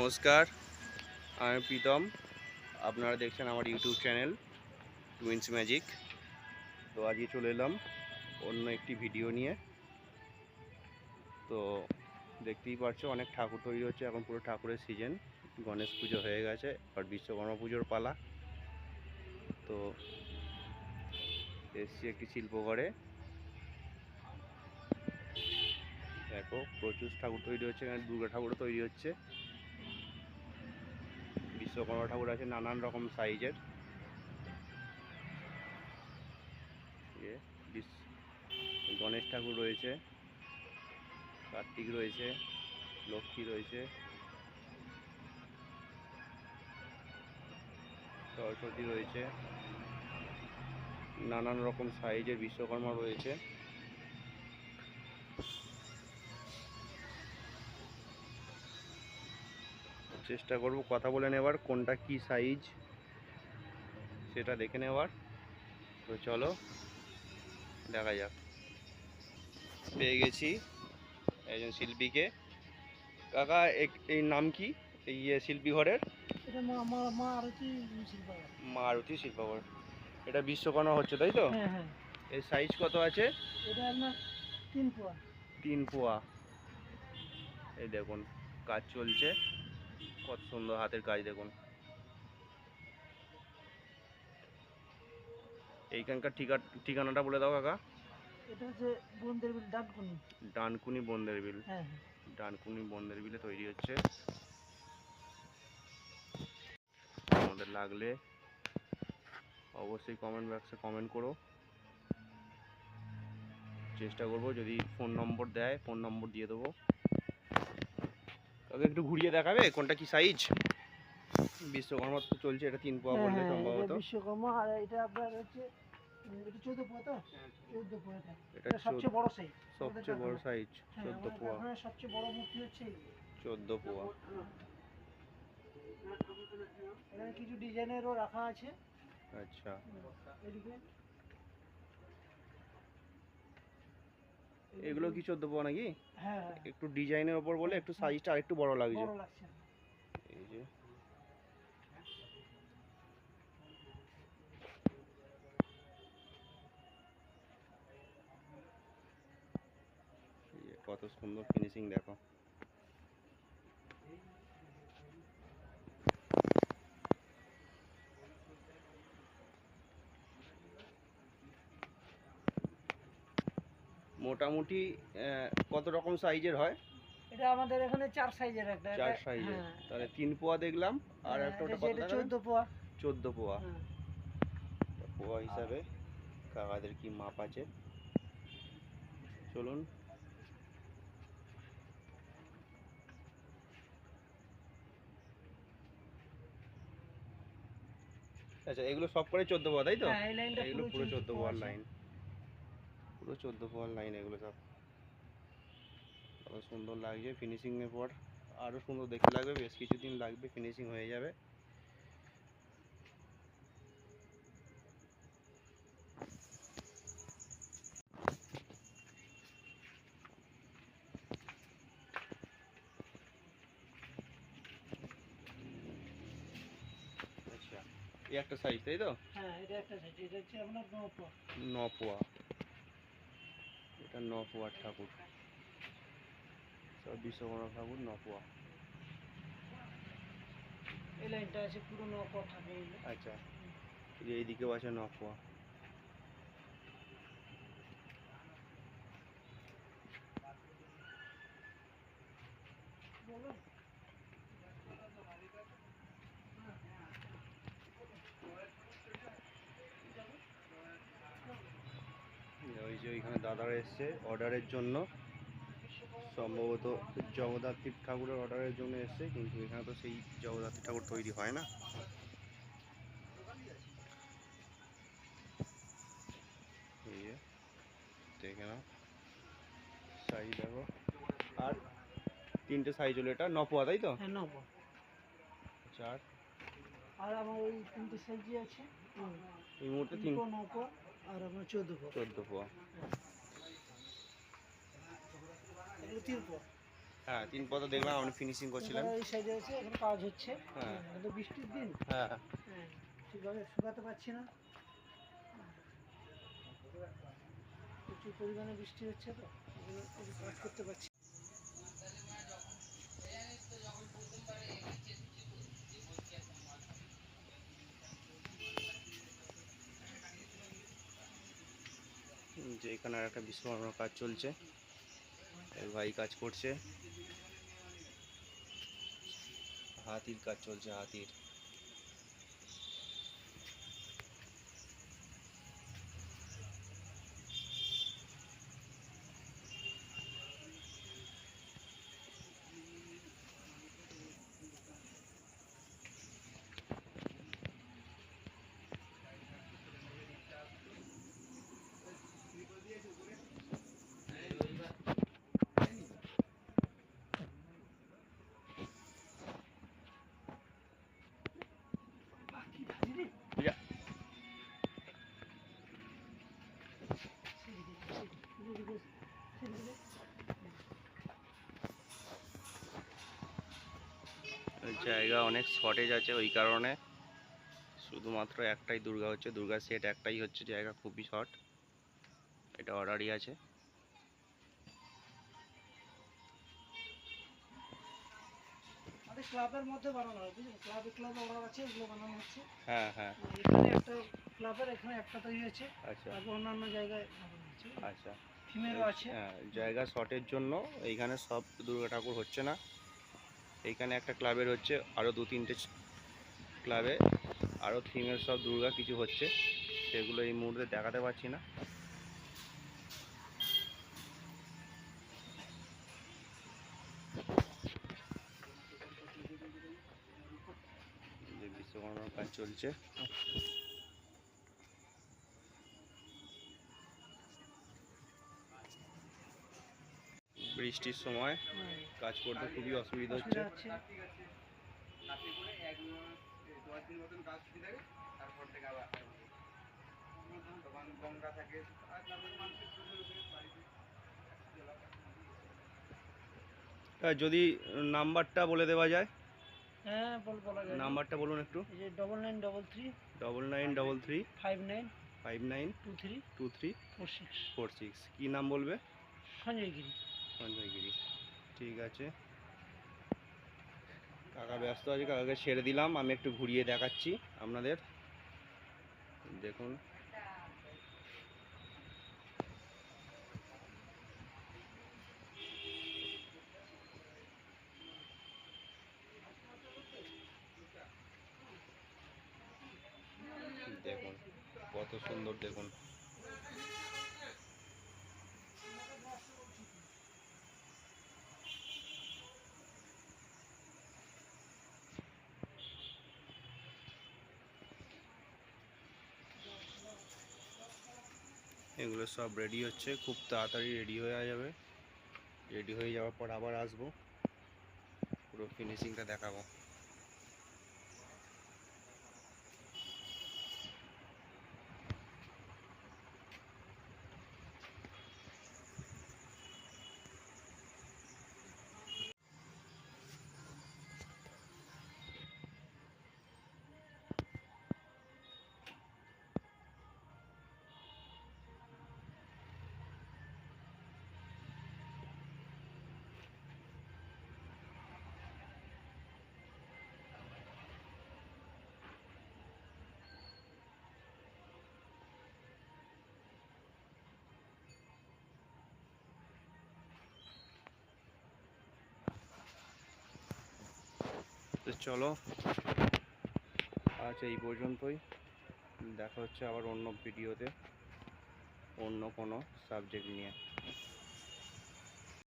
নমস্কার, আমি প্রীতম। আপনারা দেখছেন আমার ইউটিউব চ্যানেল টুইন্স ম্যাজিক। তো আজকে চলে এলাম অন্য একটি ভিডিও নিয়ে। তো দেখতেই পাচ্ছ, অনেক ঠাকুর তৈরি হচ্ছে। এখন পুরো ঠাকুরের সিজন গণেশ পুজো হয়ে গেছে, আর বিশ্বকর্মা পুজোর পালা। তো এসছি একটি শিল্পঘরে দেখো, প্রচুর ঠাকুর তৈরি হচ্ছে, এখানে দুর্গা ঠাকুরও তৈরি হচ্ছে। বিশ্বকর্মা ঠাকুর আছে নানান রকম সাইজের। ইয়ে, গণেশ ঠাকুর রয়েছে কার্তিক রয়েছে লক্ষ্মী রয়েছে সরস্বতী রয়েছে নানান রকম সাইজের বিশ্বকর্মা রয়েছে। চেষ্টা করব কথা বলে নেবার কোনটা কি সাইজ সেটা দেখে নেবার তো চলো দেখা যাক। পেয়ে গেছি একজন শিল্পীকে। কাকা এক- এই নাম কি? এই ইয়ে শিল্পী ঘরের? মা আরতি শিল্প মা আরতি শিল্পঘর এটা বিশ্বকর্মা হচ্ছে তাই তো? হ্যাঁ হ্যাঁ। এর সাইজ কত আছে? এটা তিন পোয়া। তিন পোয়া। এই দেখুন কাজ চলছে। কত সুন্দর হাতের কাজ দেখুন। এইখানকার ঠিকা ঠিকানাটা বলে দাও কাকা। এটা হচ্ছে বন্দের বিল ডাককুনি ডানকুনি বন্দের বিল। হ্যাঁ হ্যাঁ। ডানকুনি বন্দের বিলে তৈরি হচ্ছে। আমাদের লাগলে অবশ্যই কমেন্ট বক্সে কমেন্ট করো। চেষ্টা করব যদি ফোন নম্বর দেয় ফোন নম্বর দিয়ে দেবো। কাকে একটু ঘুরিয়ে দেখাবে কোনটা কি সাইজ বিশ্বকর্মা তো চলছে এটা তিন পোয়া হ্যাঁ, বললে হ্যাঁ, সম্ভবত। বিশ্বকর্মা আর এটা আপনার হচ্ছে এটা সবচেয়ে বড় সাইজ সবচেয়ে বড় সাইজ হ্যাঁ চোদ্দ পোয়া। সবচেয়ে বড় মূর্তি হচ্ছে। চোদ্দ পোয়া। এখানে কিছু ডিজাইনেরও রাখা আছে। আচ্ছা। এগুলো কি চোদ্দ পোয়া নাকি? হ্যাঁ। একটু ডিজাইনের ওপর বলে একটু সাইজটা আরেকটু বড় লাগছে। এই যে। কত সুন্দর ফিনিশিং দেখো। মোটামুটি কত রকম সাইজের হয়? এটা আমাদের এখানে চার সাইজের একটা চার সাইজের। হ্যাঁ, তাহলে তিন পোয়া দেখলাম আর হ্যাঁ, একটা ওটা কত চোদ্দ পোয়া। চোদ্দ পোয়া। হ্যাঁ। পোয়া হিসাবে কাকাদের কি মাপ আছে? চলুন। আচ্ছা এগুলো সব করে চোদ্দ পোয়া তাই তো? এই লাইনটা এগুলো পুরো চোদ্দ পোয়া পোয়ার লাইন পুরো চোদ্দ পোয়ার লাইন এগুলো সব। কত সুন্দর লাগছে ফিনিশিং এর পর। আরও সুন্দর দেখতে লাগবে বেশ কিছুদিন লাগবে ফিনিশিং হয়ে যাবে। আচ্ছা এই একটা সাইজ তাই তো? হ্যাঁ এটা একটা সাইজ এটা হচ্ছে আপনার ন পোয়া ন পোয়া এটা ন পোয়ার ঠাকুর বিশ্বকর্মা ঠাকুর ন পোয়া এই লাইনটা আছে পুরো ন ঠাকুর। আচ্ছা এইদিকেও আছে নপুয়া। পোয়া বলো। ওই দাদারা এসছে। অর্ডারের জন্য সম্ভবত জগদ্ধাত্রী ঠাকুরের অর্ডারের জন্য এসছে কিন্তু এখানে তো সেই জগদ্ধাত্রী ঠাকুর তৈরি হয় না। দেখে নাও। সাইজ দেখো। আর তিনটে সাইজ হলো এটা নপোয়া তাই তো? হ্যাঁ ন পোয়া চার আর আমার ওই তিনটে সাইজই আছে। এই মুহূর্তে তিন তিন পোয়া ন পোয়া আর আপনার চোদ্দ পোয়া। চোদ্দ পোয়া। এগুলো তিন পোয়া হ্যাঁ তিন পথ দেখলাম আপনি ফিনিশিং করছিলেন। এখানে এই সাইডে আছে এখানে কাজ হচ্ছে। হ্যাঁ। তো বৃষ্টির দিন। হ্যাঁ। হ্যাঁ, ঠিকভাবে শুকাতে পারছি না। প্রচুর পরিমাণে বৃষ্টি হচ্ছে তো একটু কাজ করতে পারছি যে এখানে আর একটা বিশ্বকর্মার কাজ চলছে। এই ভাই কাজ করছে হাতির কাজ চলছে হাতির জায়গা অনেক শর্টেজ আছে ওই কারণে। শুধুমাত্র একটাই দুর্গা হচ্ছে দুর্গা সেট একটাই হচ্ছে জায়গা খুবই শর্ট এটা অর্ডারই আছে। ক্লাবের মধ্যে বানানো হয় বুঝলেন ক্লাবে ক্লাবে অর্ডার আছে এগুলো বানানো হচ্ছে। হ্যাঁ হ্যাঁ। এখানে একটা ক্লাবের এখানে একটা তৈরি হয়েছে। আচ্ছা। তারপর অন্যান্য জায়গায় বানানো হচ্ছে। আচ্ছা। আছে। হ্যাঁ জায়গা শর্টের জন্য এইখানে সব দুর্গা ঠাকুর হচ্ছে না। এইখানে একটা ক্লাবের হচ্ছে আরও দু তিনটে ক্লাবে আরও থিমের সব দুর্গা কিছু হচ্ছে, সেগুলো এই মুহূর্তে দেখাতে পারছি না। বিশ্বকর্মার কাজ চলছে। বৃষ্টির সময় কাজ করতে খুবই অসুবিধা হচ্ছে। যদি নাম্বারটা বলে দেওয়া যায়? হ্যাঁ নাম্বারটা বলুন একটু। Double nine double three double nine double three five nine five nine two three two three four six four six কী নাম বলবে? সঞ্জয় গিরি। সঞ্জয়গিরি ঠিক আছে। কাকা ব্যস্ত আছে, কাকাকে ছেড়ে দিলাম, আমি একটু ঘুরিয়ে দেখাচ্ছি আপনাদের। দেখুন। দেখুন, কত সুন্দর দেখুন। এগুলো সব রেডি হচ্ছে। খুব তাড়াতাড়ি রেডি হয়ে যাবে। রেডি হয়ে যাওয়ার পর আবার আসব। পুরো ফিনিশিংটা দেখাবো। চলো। আজ এই পর্যন্তই। দেখা হচ্ছে আবার অন্য ভিডিওতে অন্য কোনো সাবজেক্ট নিয়ে।